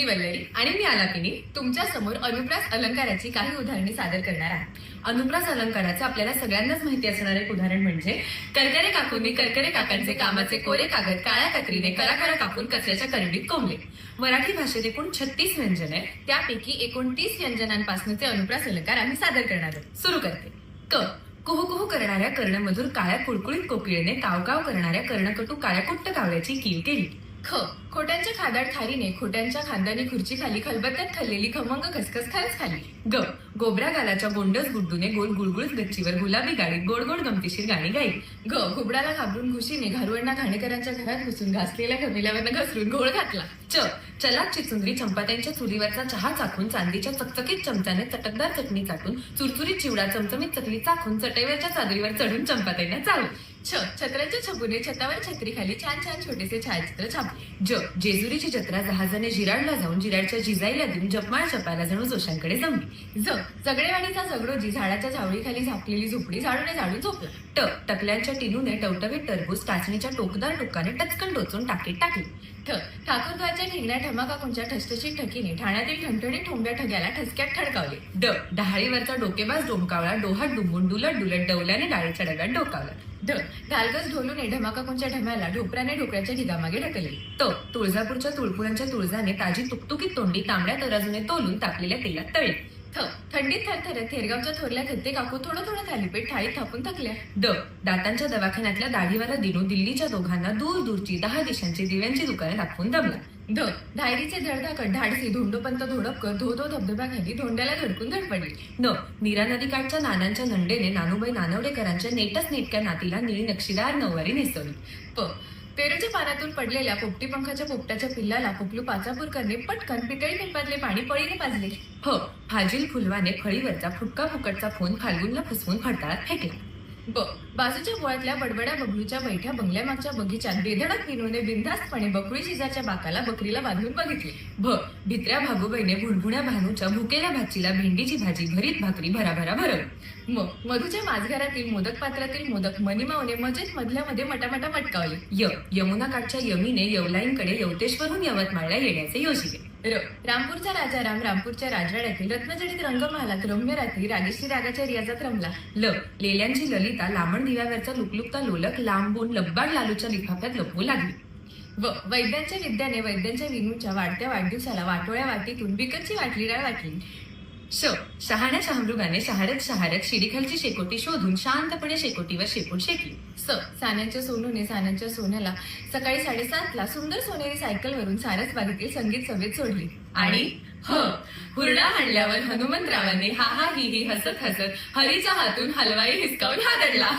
मी वल्लरी. आणि मी आलापिनी तुमच्यासमोर अनुप्रास अलंकाराची काही उदाहरणे सादर करणार आहे. अनुप्रास अलंकाराचं आपल्याला सगळ्यांनाच माहिती असणार एक उदाहरण म्हणजे करकरे काकूंनी करकरे काकांचे कामाचे कोरे कागद काळ्या कत्रीने कराकरा कापून कचऱ्याच्या करडीत कोंबले. मराठी भाषेत एकूण छत्तीस व्यंजन आहे त्यापैकी एकोणतीस व्यंजनांपासूनचे अनुप्रास अलंकार आम्ही सादर करणार आहोत. सुरू करते. क. कुहू कुहू करणाऱ्या कर्णमधूर काळ्या कुळकुळीत कोकिळेने कावकाव करणाऱ्या कर्णकटू काळ्या कुट्ट कावळ्याची कीव केली. ख. खोट्यांच्या खादाड खारीने खोट्यांच्या खांद्याने खुर्ची खाली खलबत्त्यात खाल्लेली खमंग खसखस खरंच खाली. ग. गोबरा गालाच्या गोंडस गुड्डूने गोल गुळगुळीत गच्चीवर गुलाबी गाडीत गोड गोड गमतीशीर गाणी गाई ग. घुबडाला घाबरून घुशीने घारुवण्णा घाणेकरांच्या घरात घुसून घासलेल्या घमिल्यावरनं घसरून घोळ घातला. च. चलाक चिचुंदरी चंपात्यांच्या चुलीवरचा चहा चाखून चांदीच्या चकचकीत चमच्याने चटकदार चटणी चाटून चुरचुरीत चिवडा चमचमीत चकली चाखून चटईवरच्या चादरीवर चढून चंपात्यांना चालू छ छत्रांच्या छपुने छतावर छत्री खाली छान छान छोटेसे छायाचित्र छापले ज जेजुरीची जत्रा जहाजाने जिराडला जाऊन जिराडच्या जिजाईला देऊन जपमाळ जपायला जणू जोशांकडे जमली ज जगडेवाडीचा जगडोजी झाडाच्या झावळीखाली झापलेली झोपडी झाडूने झाडून झोपला. ट टकल्यांच्या टिनूने टवटवीत टरबूज टाचणीच्या टोकदार टोकाने टचकन टोचून टाकीत टाकली. ठ ठाकूरगावच्या ठेंगण्या ठमाकाकूंच्या ठसठशीत ठकीने ठाण्यातील ठणठणी ठोंब्या ठग्याला ठसक्यात ठडकावले ड डहाळीवरचा डोकेबाज डोमकावळा डोहात डुंबून डुलट डुलट डवल्याने डाळीच्या डब्यात डोकावला. ढ ढालगज ढोलूने ढमाकाकूंच्या ढम्याला ढोपराने ढोकऱ्याच्या ढिगामागे ढकलले. त तुळजापूरच्या तुळपुरांच्या तुळजाने ताजी तुकतुकीत तोंडी तांबड्या तराजूने तोलून तापलेल्या तेलात तळे थ थंडीत थरथरत थेरगावच्या थोरल्या थत्ते काकू थोडं थोडं थालीपीठ थाळीत थापून थकल्या. ड दातांच्या दवाखान्यातल्या दाढीवाला दिनू दिल्लीच्या दोघांना दूर दूरची दहा दिशांची दिव्यांची दुकाने दाखवून दमला. ध धायरीचे धडधाकट धाडसी धोंडोपंत धोडपकर धो धो धबधब्याखाली धोंड्याला धडकून धडपडली. न नीरा नदीकाठच्या नानांच्या नंडेने नानूबाई नानवडेकरांच्या नेटच नेटक्या नातीला निळी नक्षीदार नऊवारी नेसवली. प पेरूच्या पानातून पडलेल्या पोपटी पंखाच्या पोपटाच्या पिल्लाला पुपलू पाचापूरकरने पटकन पितळी पिंपातले पाणी पळीने पाजले. ह फाजील फुलवाने फळीवरचा फुटका फुकटचा फोन फाल्गुनला फसवून फडताळात फेकला. ब बाजूच्या बोळातल्या बडबड्या बबलूच्या बैठ्या बंगल्यामागच्या बगीच्यात बेधडक विनोने बिनधास्तपणे बकळी शेजारच्या बाकाला बकरीला बांधून बघितले. भ भित्र्या भागूबाईने भुणभुण्या भानूच्या भुकेल्या भाचीला भेंडीची भाजी भरीत भाकरी भराभरा भरवली म मधूच्या माझघरातील मोदक पात्रातील मोदक मनीमावने मजेत मधल्यामध्ये मटामटा मटकावले. य यमुना काठच्या यमीने यवलाईंकडे यवतेश्वरून यवतमाळला येण्याचे योजिले. रामपूरचा राजा राम रामपूरच्या राजवाड्यातील रत्नजडीत रंगमहालात रम्य रात्री रागेश्री रागाच्या रियाजात रमला. ल लेल्यांची ललिता लांबण दिव्यावरचा लुकलुकता लोलक लांबून लब्बाड लालूच्या लिफाफ्यात लपवू लागली. व वैद्यांच्या विद्याने वैद्यांच्या विनूच्या वाढत्या वाढदिवसाला वाटोळ्या वाटीतून बिकटची वाटली डाळ वाटली. श शहाण्या शहामृगाने शहारक शहारक शिडीखालची शेकोटी शोधून शांतपणे शेकोटीवर शेपूट शेकली. स सान्याच्या सोनूने सान्याच्या सोन्याला सकाळी साडेसातला सुंदर सोनेरी सायकलवरून सारस बागेतील संगीत सभेत सोडली. आणि ह हुरडा हाणल्यावर हनुमंतरावांनी हा हा ही ही हसत हसत हरीच्या हातून हलवाई हिसकावून हादरला.